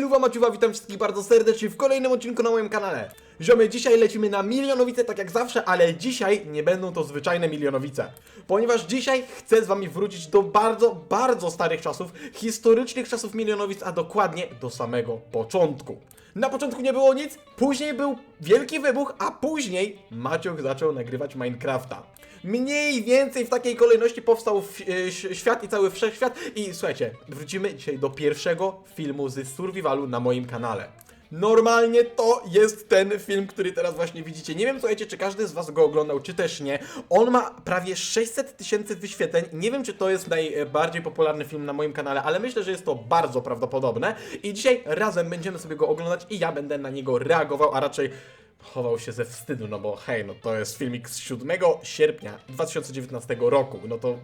Luwa Maciuwa, witam wszystkich bardzo serdecznie w kolejnym odcinku na moim kanale. Ziomy, dzisiaj lecimy na milionowice tak jak zawsze, ale dzisiaj nie będą to zwyczajne milionowice. Ponieważ dzisiaj chcę z wami wrócić do bardzo, bardzo starych czasów, historycznych czasów milionowic, a dokładnie do samego początku. Na początku nie było nic, później był wielki wybuch, a później Maciok zaczął nagrywać Minecrafta. Mniej więcej w takiej kolejności powstał e, świat i cały wszechświat i słuchajcie, wrócimy dzisiaj do pierwszego filmu z survivalu na moim kanale. Normalnie to jest ten film, który teraz właśnie widzicie. Nie wiem, słuchajcie, czy każdy z was go oglądał, czy też nie. On ma prawie 600 tysięcy wyświetleń. Nie wiem, czy to jest najbardziej popularny film na moim kanale, ale myślę, że jest to bardzo prawdopodobne. I dzisiaj razem będziemy sobie go oglądać i ja będę na niego reagował, a raczej chował się ze wstydu, no bo hej, no to jest filmik z 7 sierpnia 2019 roku. No to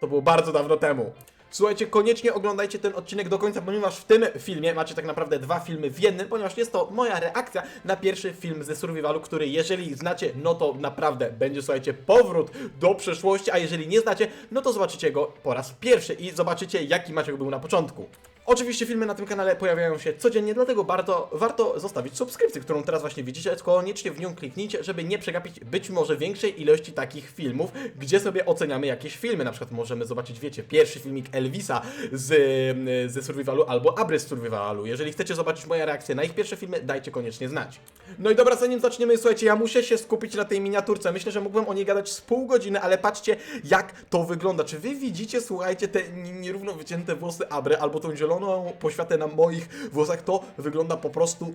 to było bardzo dawno temu. Słuchajcie, koniecznie oglądajcie ten odcinek do końca, ponieważ w tym filmie macie tak naprawdę dwa filmy w jednym, ponieważ jest to moja reakcja na pierwszy film ze Survivalu, który jeżeli znacie, no to naprawdę będzie, słuchajcie, powrót do przeszłości, a jeżeli nie znacie, no to zobaczycie go po raz pierwszy i zobaczycie, jaki Maciek był na początku. Oczywiście filmy na tym kanale pojawiają się codziennie, dlatego bardzo warto zostawić subskrypcję, którą teraz właśnie widzicie. Koniecznie w nią kliknijcie, żeby nie przegapić być może większej ilości takich filmów, gdzie sobie oceniamy jakieś filmy. Na przykład możemy zobaczyć, wiecie, pierwszy filmik Elvisa z, ze Survivalu albo Abry z Survivalu. Jeżeli chcecie zobaczyć moje reakcje na ich pierwsze filmy, dajcie koniecznie znać. No i dobra, zanim zaczniemy, słuchajcie, ja muszę się skupić na tej miniaturce. Myślę, że mógłbym o niej gadać z pół godziny, ale patrzcie, jak to wygląda. Czy wy widzicie, słuchajcie, te nierówno wycięte włosy Abry albo tą zieloną poświatę na moich włosach? To wygląda po prostu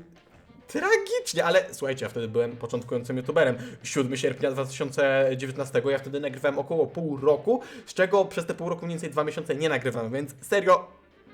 tragicznie, ale słuchajcie, ja wtedy byłem początkującym youtuberem. 7 sierpnia 2019, ja wtedy nagrywałem około pół roku, z czego przez te pół roku mniej więcej dwa miesiące nie nagrywałem, więc serio,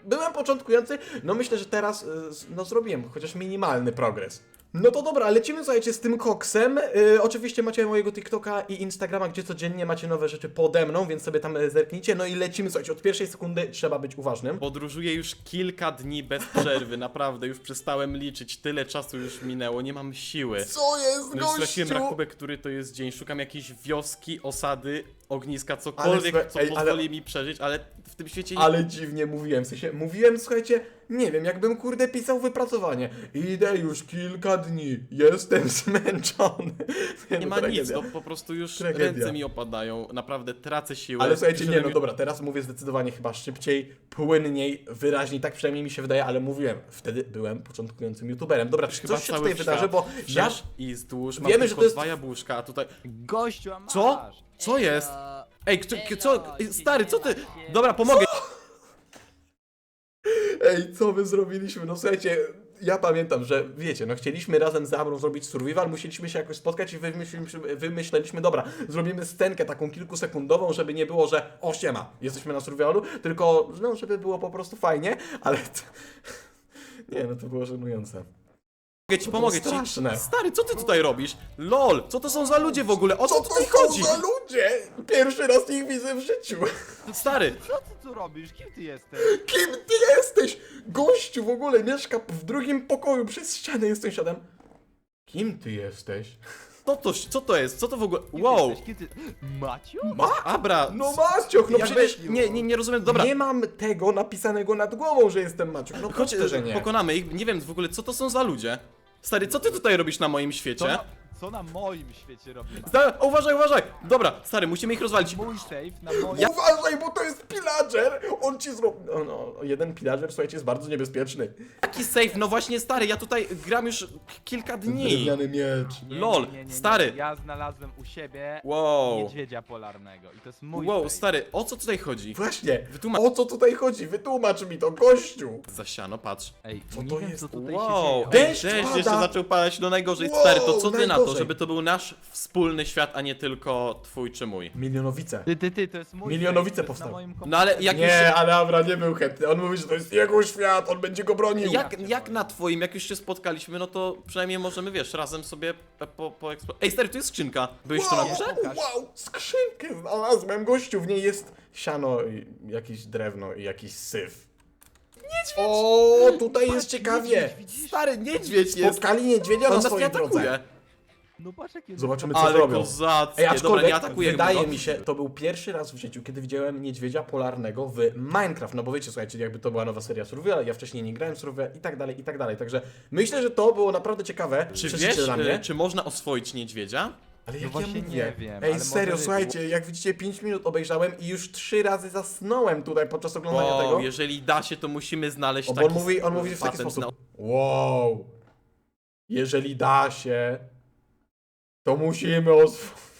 byłem początkujący, no myślę, że teraz y, no zrobiłem chociaż minimalny progres. No to dobra, lecimy słuchajcie z tym koksem. Y, oczywiście macie mojego TikToka i Instagrama, gdzie codziennie macie nowe rzeczy pode mną, więc sobie tam y, zerknijcie. No i lecimy, słuchajcie, od pierwszej sekundy trzeba być uważnym. Podróżuję już kilka dni bez przerwy, naprawdę, już przestałem liczyć, tyle czasu już minęło, nie mam siły. Co jest, No już straciłem rachubę, który to jest dzień, szukam jakiejś wioski, osady, ogniska, cokolwiek, słuchaj, co ej, ale- pozwoli mi przeżyć, ale w tym świecie nie... Ale dziwnie mówiłem, w sensie, mówiłem, słuchajcie, nie wiem, jakbym kurde pisał wypracowanie. Idę już kilka dni, jestem zmęczony. Nie no, ma tragedia. nic, no po prostu już Tragedia. ręce mi opadają, naprawdę tracę siłę. Ale słuchajcie, nie, no dobra, teraz mówię zdecydowanie chyba szybciej, płynniej, wyraźniej, tak przynajmniej mi się wydaje, ale mówiłem, wtedy byłem początkującym youtuberem. Dobra, czy Chyba coś się tutaj wydarzy, bo ja... i wzdłuż, mam Wiemy, że to jest- dwa jabłuszka, a tutaj... Gościu, a masz. Co? Co jest? Ej, kto, co? Stary, co ty? Dobra, pomogę. Ej, co my zrobiliśmy? No słuchajcie, ja pamiętam, że wiecie, no chcieliśmy razem z Amrą zrobić survival, musieliśmy się jakoś spotkać i wymyśliliśmy, wymyśleliśmy, dobra, zrobimy scenkę taką kilkusekundową, żeby nie było, że o siema, jesteśmy na survivalu, tylko no, żeby było po prostu fajnie, ale to... Nie, no to było żenujące. Pomogę ci, pomogę ci. straszne. Stary, co ty tutaj robisz? LOL, co to są za ludzie w ogóle? O co, Co to tutaj są chodzi? za ludzie? Pierwszy raz ich widzę w życiu. Stary, Co ty tu robisz? Kim ty jesteś? Kim ty jesteś? Gościu w ogóle mieszka w drugim pokoju, przez ścianę jest sąsiadem. Kim ty jesteś? co to, co to jest? Co to w ogóle? Kim Wow, Ty jesteś? Kim ty... Maciu? Ma? Abra, No Macioch, no jakby- przecież... Nie, nie, nie rozumiem, dobra. Nie mam tego napisanego nad głową, że jestem Maciuch. No Chodź, proste, że nie. pokonamy ich. Nie wiem w ogóle, co to są za ludzie. Stary, co ty tutaj robisz na moim świecie? na, co na moim świecie robi Maciu? Stary, uważaj, uważaj! Dobra, stary, musimy ich rozwalić. Mój safe na moim... Uważaj, bo to jest pillager! On ci zrobi... No, no, jeden pillager, słuchajcie, jest bardzo niebezpieczny. Jaki safe? No właśnie, stary, ja tutaj gram już kilka dni. Drewniany miecz. Nie, LOL, nie, nie, nie. stary. Ja znalazłem u siebie Wow. niedźwiedzia polarnego i to jest mój Wow, safe. stary, o co tutaj chodzi? Właśnie, Wytłumacz. o co tutaj chodzi? Wytłumacz mi to, gościu! Za siano, patrz. Ej, Co nie to wiem jest? co tutaj Wow, się ej, dzieje. Deszcz deszcz pada. jeszcze zaczął padać, no najgorzej, Wow, stary, to co ty na to, najgorzej. żeby to był nasz wspólny świat, a nie tylko twój czy mój? Milionowice. Ty, ty, ty, to jest mój Milionowice to jest na powstały. moim No ale jak już... Nie, ale Abra nie był chętny. On mówi, że to jest jego świat, on będzie go bronił. Jak, jak na twoim, jak już się spotkaliśmy, no to przynajmniej możemy, wiesz, razem sobie po, po, po Ej, stary, tu jest skrzynka. Byłeś tu na Wow, górze? Pokaż. wow, skrzynkę znalazłem, gościu, w niej jest siano, i jakieś drewno i jakiś syf. Niedźwiedź! O, tutaj jest ciekawie. Stary, niedźwiedź jest. Spotkali niedźwiedzia On na nas nie swojej drodze. atakuje. No patrz jakie... Zobaczymy co Ale zrobią. kozackie. Ej, Dobra, aczkolwiek nie atakujemy wydaje go. mi się, to był pierwszy raz w życiu, kiedy widziałem niedźwiedzia polarnego w Minecraft. No bo wiecie, słuchajcie, jakby to była nowa seria Survival, ja wcześniej nie grałem w Survival i tak dalej, i tak dalej. Także myślę, że to było naprawdę ciekawe. Czy Przeczycie wiesz, dla y, mnie. czy można oswoić niedźwiedzia? Ale No właśnie ja mówię? nie wiem, Ej, ale serio, może- słuchajcie, jak widzicie 5 minut obejrzałem i już 3 razy zasnąłem tutaj podczas oglądania Wow, tego. jeżeli da się, to musimy znaleźć O, bo taki on mówi, on mówi w taki patent sposób. Wow. Jeżeli da się, to musimy oswoić.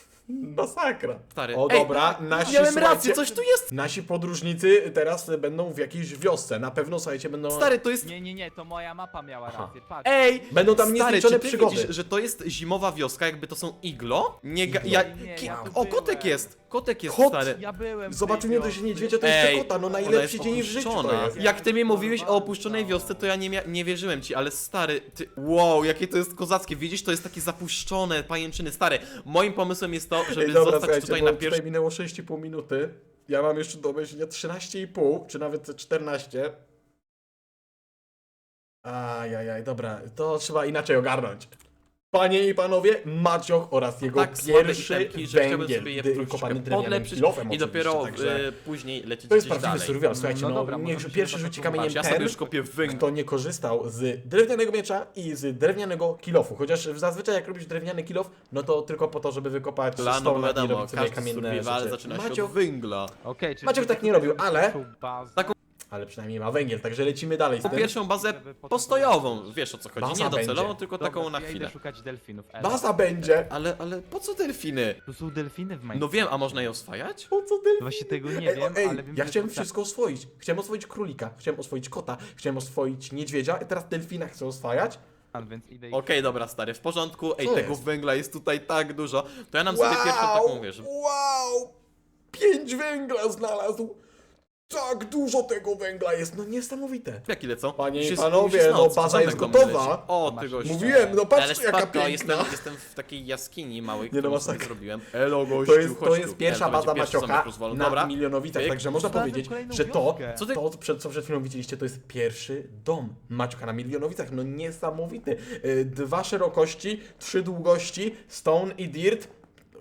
Masakra. Stary. O Ej, dobra, nasi Miałem słuchajcie, rację, coś tu jest! Nasi podróżnicy teraz będą w jakiejś wiosce. Na pewno, słuchajcie, będą... Stary, to jest... Nie, nie, nie, to moja mapa miała Aha. rację, patrz. Ej! Będą tam Stary, niezliczone czy ty przygody. widzisz, że to jest zimowa wioska, jakby to są iglo? Nie, ga... Iglo. ja... Nie, ki- ja O, byłem. kotek jest! Kotek jest, Kot? stary. Ja byłem w Zobaczymy tej wiosce. niedźwiedzia, to jeszcze Ej, kota, no ona najlepszy jest dzień w życiu to opuszczona. jest. Jak ty mi mówiłeś o opuszczonej wiosce, to ja nie, mia- nie wierzyłem ci, ale stary, ty... Wow, jakie to jest kozackie. Widzisz, to jest takie zapuszczone pajęczyny. Stary, moim pomysłem jest to, żeby Ej, dobra, zostać tutaj na pierwszym... minęło 6,5 minuty. Ja mam jeszcze do obejrzenia 13,5, czy nawet 14. Ajajaj, dobra, to trzeba inaczej ogarnąć. Panie i panowie, Macioch oraz jego tak słabe pierwszy itemki, że chciałbym węgiel, sobie je dy- troszeczkę kopany drewnianym kilofem i dopiero oczywiście, także y, później lecieć To jest gdzieś prawdziwy dalej. survival, słuchajcie, No no, dobra, niech możemy się pierwszy rzuci popatrzeć. kamieniem Patrz, ja sobie ten, już kopię węgiel. kto nie korzystał z drewnianego miecza i z drewnianego kilofu. Chociaż zazwyczaj jak robisz drewniany kilof, no to tylko po to, żeby wykopać Plan, stone no i wiadomo, robić sobie każdy kamienne survival rzeczy. zaczyna się Macio, od węgla. Okej, czyli Maciek tak nie robił, ale- Taką ale przynajmniej ma węgiel, także lecimy dalej z Po tym. pierwszą bazę postojową, wiesz o co chodzi, Baza nie docelową, będzie. tylko Dobra, taką na ja idę chwilę. szukać delfinów. Elo. Baza będzie. Ale, ale po co delfiny? Tu są delfiny w No Minecraft. wiem, a można je oswajać? Po co ty? Właśnie tego nie Ej, wiem, ej, ale wiem, ja że chciałem to- wszystko oswoić. Chciałem oswoić królika, chciałem oswoić kota, chciałem oswoić niedźwiedzia, i teraz delfina chcę oswajać. tak, Więc idę i- Okej, dobra stary, w porządku. Ej, Co tego jest? węgla jest tutaj tak dużo. To ja nam sobie pierwszą taką, wiesz... Wow! Pięć węgla znalazł! Tak dużo tego węgla jest, no niesamowite. Jaki lecą? Panie i Już jest- panowie, no baza jest gotowa. O, ty gościu. Mówiłem, no Ale patrzcie jaka spoko, piękna. jestem, jestem w takiej jaskini małej, Nie no, którą sobie masakra. zrobiłem. Elo, gościu, To jest, to chodź jest pierwsza Elo, to będzie baza pierwszy Maciocha zamek na Dobra. Milionowicach, Pyk. także można Znalazłem powiedzieć, kolejną że to. Co ty- to przed, co przed chwilą widzieliście, to jest pierwszy dom Maciocha na Milionowicach, no niesamowity. Y, Dwa szerokości, trzy długości, stone i dirt,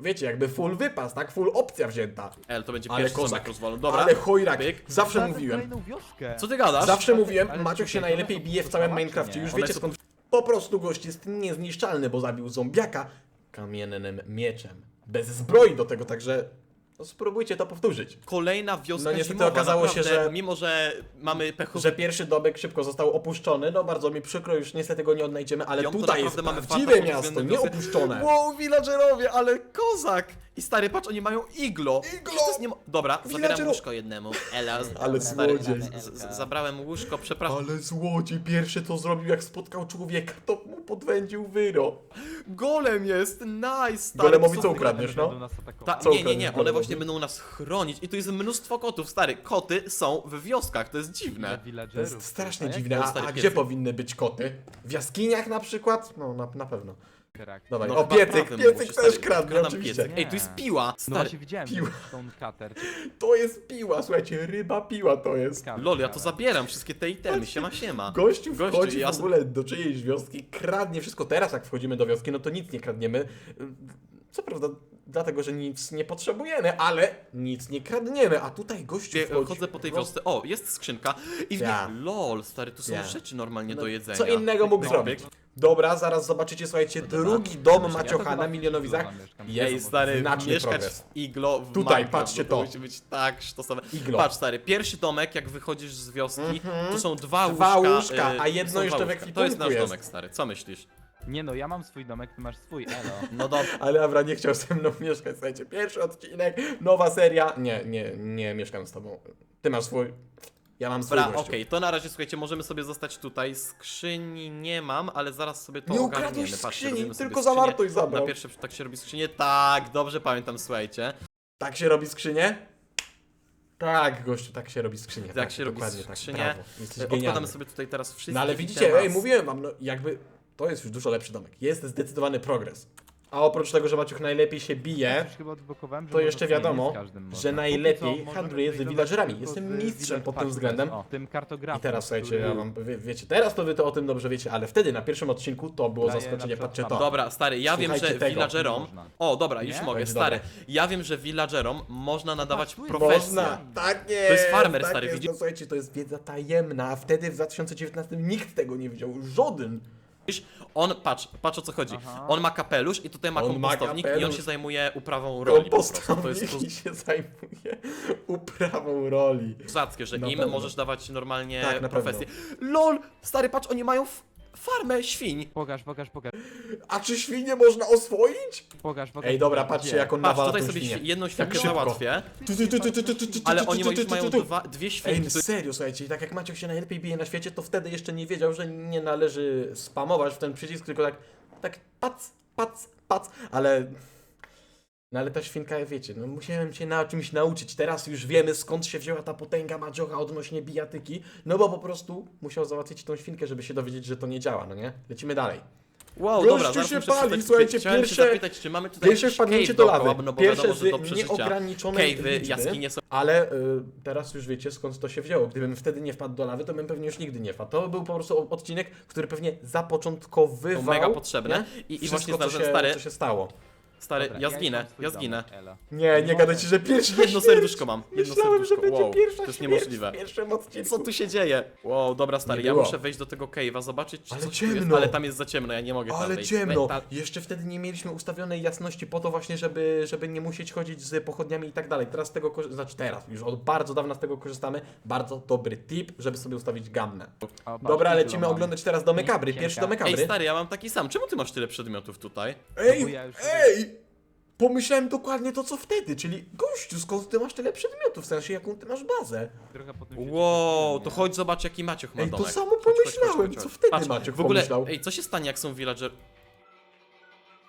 wiecie, jakby full wypas, tak? Full opcja wzięta. El, to będzie Ale pierwszy kozak. rozwalony. Dobra. Ale chojrak, Pyk. zawsze Znalazłem mówiłem. kolejną wioskę. Co ty gadasz? Zawsze mówiłem, ale Maciok się czekaj, najlepiej bije w całym Minecrafcie. Już One wiecie są- skąd. Po prostu gość jest niezniszczalny, bo zabił zombiaka kamiennym mieczem. Bez zbroi do tego, także no spróbujcie to powtórzyć. Kolejna wioska No niestety zimowa, okazało się, naprawdę, że- Mimo, że mamy pechowy Że pierwszy domek szybko został opuszczony, no bardzo mi przykro, już niestety go nie odnajdziemy, ale Ją to tutaj jest naprawdę mamy prawdziwe farta pod miasto, względem nie wiosy. opuszczone. Wow, villagerowie, ale kozak! I stary, patrz, oni mają iglo. Iglo! Przecież to jest niemo- Dobra, zabieram łóżko jednemu. Ela, Ale stary, złodziej. z- z- Zabrałem łóżko, przepraszam. Ale złodziej pierwszy to zrobił jak spotkał człowieka, to mu podwędził wyro. Golem jest, nice, stary. Golemowi co ukradniesz, no? Ta, Co nie, nie, ukradniesz nie, one golemowi? Właśnie będą nas chronić i tu jest mnóstwo kotów, stary. Koty są w wioskach, to jest dziwne. To jest strasznie dziwne, a, stary a pies. gdzie powinny być koty? W jaskiniach na przykład? No na, na pewno. Dawaj, No o chyba piecyk, prawym piecyk też kradnie oczywiście. piecyk. Ej, tu jest piła, No stary. właśnie widziałem, piła. że Stone Cutter. To jest piła, słuchajcie, ryba piła to jest. Lol, ja to zabieram, wszystkie te itemy, siema, siema. Gościu Gościu, wchodzi ja w ogóle do czyjejś wioski, kradnie wszystko. Teraz jak wchodzimy do wioski, no to nic nie kradniemy. Co prawda dlatego, że nic nie potrzebujemy, ale nic nie kradniemy. A tutaj gościu Wie- wchodzi... Chodzę po tej wiosce. O, jest skrzynka. I w niej. Ja. Lol, stary, tu są Ja. rzeczy normalnie No, do jedzenia. Co innego mógł Pyk, zrobić. Dobra, zaraz zobaczycie, słuchajcie, drugi dom Maciocha na Milionowicach. Ej, Jest stary, znaczny mieszkać progres. w iglo w Tutaj, Minecraft, patrzcie no to. musi być tak sztosowe. Iglo. Patrz, stary, pierwszy domek, jak wychodzisz z wioski, tu są dwa, Mhm. Dwa łóżka. łóżka, y, a jedno są jeszcze dwa w łóżka. To jest nasz jest. domek, stary, co myślisz? Nie no, ja mam swój domek, ty masz swój, elo. No dobra. Ale Abra nie chciał ze mną mieszkać, słuchajcie, pierwszy odcinek, nowa seria. Nie, nie, nie mieszkam z tobą. Ty masz swój, ja mam swój Dobra, gościu. okej, to na razie słuchajcie, możemy sobie zostać tutaj. Skrzyni nie mam, ale zaraz sobie to Nie ogarniemy. ukradłeś Patrzcie, skrzyni, robimy sobie tylko skrzynię. zawartość zabrał. Na pierwsze tak się robi skrzynię. Tak, dobrze pamiętam, słuchajcie. Tak się robi skrzynię? Tak, gościu, tak się robi skrzynię. Tak się robi dokładnie, tak, skrzynię. brawo. Jesteś E, Odkładamy sobie tutaj teraz wszystkie No ale widzicie, ej, mówiłem wam, no jakby to jest już dużo lepszy domek. Jest zdecydowany progres. A oprócz tego, że Maciuch najlepiej się bije, to jeszcze wiadomo, że najlepiej handluje z villagerami. Jestem z mistrzem pod tym względem. O, tym kartografem. I teraz słuchajcie, który ja wam, wie, wiecie, teraz to wy to o tym dobrze wiecie, ale wtedy na pierwszym odcinku to było zaskoczenie, patrzcie to. Dobra, stary, ja wiem, że tego. villagerom... O, dobra, już Nie? mogę, Będzie stary. Ja wiem, że villagerom można nadawać profesję. Można, tak jest. To jest farmer, tak stary, widzisz? No, słuchajcie, to jest wiedza tajemna, a wtedy w 2019 nikt tego nie wiedział, żaden. Widzisz, On, patrz, patrz o co chodzi. Aha. On ma kapelusz i tutaj ma On ma kompostownik i on kapelusz. się zajmuje uprawą roli po prostu. To jest Kompostownik się zajmuje uprawą roli. kozackie, że Na im pewno. możesz dawać normalnie Tak, na profesję. LOL! Stary, patrz, oni mają farmę świń. Pokaż, pokaż, pokaż, A czy świnie można oswoić? pokaż, pokaż. Ej, dobra, pokaż, patrzcie gdzie? jak on Patrz, nawala tutaj tą sobie świnię. świ- jedną świnkę szybko. załatwię, Tu, tu, tu, tu, tu, tu, tu, tu, ale tu, oni tu, już tu, mają tu, tu. dwa, dwie świnie. Ej, serio, słuchajcie, i tak jak Maciek się najlepiej bije na świecie, to wtedy jeszcze nie wiedział, że nie należy spamować w ten przycisk, tylko tak, tak pac, pac, pac, ale... No ale ta świnka, wiecie, no musiałem się na czymś nauczyć. Teraz już wiemy skąd się wzięła ta potęga Madziocha odnośnie bijatyki, no bo po prostu musiał załatwić tą świnkę, żeby się dowiedzieć, że to nie działa, no nie? Lecimy dalej. Wow, Gościu dobra, się pali, słuchajcie, Chciałem pierwsze- się zapytać, czy mamy tutaj Pierwsze jakiś wpadnięcie cave do dookoła, lawy. no bo Pierwsze wiadomo, że do z przeżycia nieograniczonej cave'y, liczby. jaskinie są Ale y, teraz już wiecie skąd to się wzięło. Gdybym wtedy nie wpadł do lawy, to bym pewnie już nigdy nie wpadł. To był po prostu odcinek, który pewnie zapoczątkowywał mega potrzebne. nie? I, i Wszystko, właśnie co znalazłem, się, stary, co się stało. Stary, Dobra, ja już zginę, swój ja domek, zginę. Elo. Nie, nie gadajcie, że pierwsza Jedno śmierć. serduszko mam, jedno Myślałem, że serduszko, będzie wow, pierwsza to jest śmierć niemożliwe. w pierwszym odcinku. Co tu się dzieje? Wow, dobra stary, Nie ja było. muszę wejść do tego cave'a, zobaczyć czy Ale coś tu jest, ciemno. ale tam jest za ciemno, ja nie mogę tam Ale wejść. ciemno. Ta- Jeszcze wtedy nie mieliśmy ustawionej jasności po to właśnie, żeby, żeby nie musieć chodzić z pochodniami i tak dalej. Teraz z tego korzy- znaczy teraz, już od bardzo dawna z tego korzystamy. Bardzo dobry tip, żeby sobie ustawić gammę. O, patrz, Dobra, lecimy mam. oglądać teraz domek I Abry. kielka. Pierwszy domek Ej stary, ja mam taki sam, czemu ty masz tyle przedmiotów tutaj? Ej, bo ja już- ej! Pomyślałem dokładnie to, co wtedy, czyli gościu, skąd ty masz tyle przedmiotów, w sensie jaką ty masz bazę? Trochę się Wow, to chodź zobacz jaki Maciuch ma Ej, to domek. samo Chodź, chodź, chodź, pomyślałem, chodź, co chodź. wtedy Patrz, Maciuch w ogóle, pomyślał? ej, co się stanie jak są villager...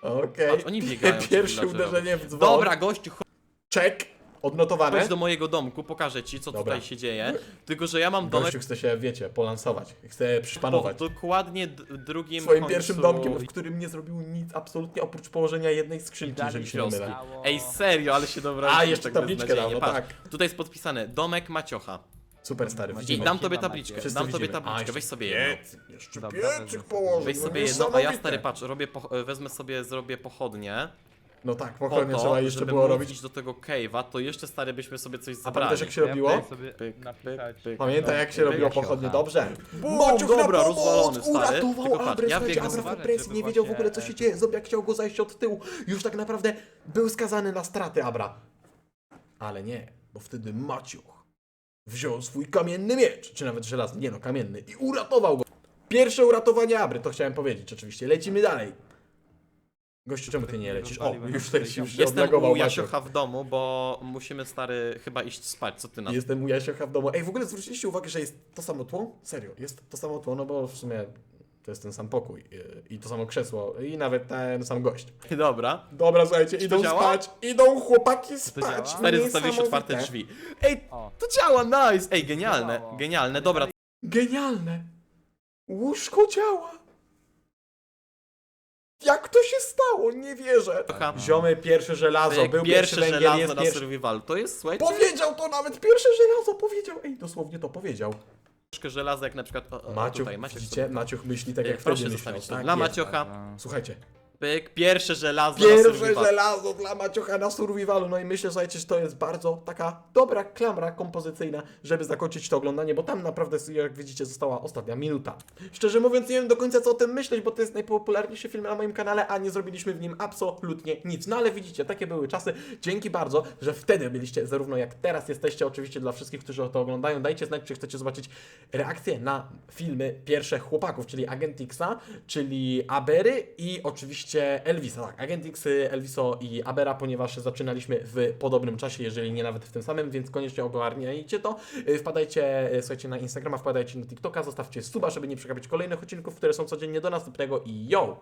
Okej. Patrz, oni biegają, ci Pierwsze villagerowie. uderzenie w dzwon. Dobra, gościu, chodź Czek. Odnotowane. chodź do mojego domku, pokażę ci co Dobra. tutaj się dzieje. Tylko, że ja mam domek Gościu chce się, wiecie, polansować. Chce po przypanować. dokładnie d- drugim Swoim końcu pierwszym domkiem, w którym nie zrobił nic absolutnie oprócz położenia jednej skrzynki, jeżeli się nie mylę. Ej, serio, ale się dobra. A, jeszcze tabliczkę dał, no tak. Tutaj jest podpisane domek Maciocha. Super stary, I widzimy. dam tobie tabliczkę, Maciek. Wszyscy dam tobie widzimy. A, tabliczkę, jeszcze weź sobie piecyk, Jeszcze Dobra, piecyk wezmę położył. Weź no sobie jedną, a ja niesamowite. stary patrz, robię po, wezmę sobie, zrobię pochodnie. No tak, Po pochodnie to, trzeba jeszcze żeby było móc robić. iść do tego cave'a, to jeszcze stary byśmy sobie coś A zebrali. pamiętasz jak się Ja robiło? tutaj sobie Pyk, napisać. pyk, pyk. Pamiętaj jak się robiło pochodnie, dobrze? Maciuch na dobra, pomoc! rozwalony, stary. Uratował Tylko patrz, Abrę, ja słuchajcie, biegnę Abra w z- presji, nie wiedział w ogóle co właśnie- się dzieje. Zombie chciał go zajść od tyłu. Już tak naprawdę był skazany na straty Abra. Ale nie, bo wtedy Maciuch wziął swój kamienny miecz, czy nawet żelazny, nie no, kamienny i uratował go. Pierwsze uratowanie Abry, to chciałem powiedzieć oczywiście. Lecimy dalej. Gościu, czemu ty nie lecisz? O, już się już Jestem odlagował u. Jasiocha w domu, bo musimy stary chyba iść spać, co ty na to? Jestem u Jasiocha w domu. Ej, w ogóle zwróciliście uwagę, że jest to samo tło? Serio, jest to samo tło, no bo w sumie to jest ten sam pokój yy, i to samo krzesło i nawet ten sam gość. Dobra. Dobra, słuchajcie, idą działa? spać, idą chłopaki spać. Stary, zostawiłeś otwarte drzwi. Ej, O, to działa, nice! Ej, genialne, Działało. genialne, dobra. Genialne. Łóżko działa. Jak to się stało? Nie wierzę. Trochę. Ziomy, pierwsze żelazo, był pierwsze pierwszy węgiel, żelazo jest na pierwszy... survival. To jest, słuchajcie, Powiedział to nawet, pierwsze żelazo powiedział. Ej, dosłownie to powiedział. troszkę żelaza, jak na przykład o, o, Maciuch, tutaj, Maciuch widzicie? sobie- Maciuch myśli tak jak Proszę wtedy myślał. zostawić to Tak dla jest. Maciocha. Słuchajcie, Pyk, pierwsze żelazo na Pierwsze survival. żelazo dla Maciocha na survivalu. No i myślę, słuchajcie, że to jest bardzo taka dobra klamra kompozycyjna, żeby zakończyć to oglądanie, bo tam naprawdę, jak widzicie, została ostatnia minuta. Szczerze mówiąc, nie wiem do końca co o tym myśleć, bo to jest najpopularniejszy film na moim kanale, a nie zrobiliśmy w nim absolutnie nic. No ale widzicie, takie były czasy. Dzięki bardzo, że wtedy byliście zarówno jak teraz jesteście. Oczywiście dla wszystkich, którzy to oglądają, dajcie znać, czy chcecie zobaczyć reakcję na filmy pierwsze chłopaków, czyli Agent Xa, czyli Abery i oczywiście Elvisa. Tak, Agent X, Elviso i Abera, ponieważ zaczynaliśmy w podobnym czasie, jeżeli nie nawet w tym samym, więc koniecznie ogarniajcie to. Y, Wpadajcie, y, słuchajcie, na Instagrama, wpadajcie na TikToka, zostawcie suba, żeby nie przegapić kolejnych odcinków, które są codziennie do następnego i yo!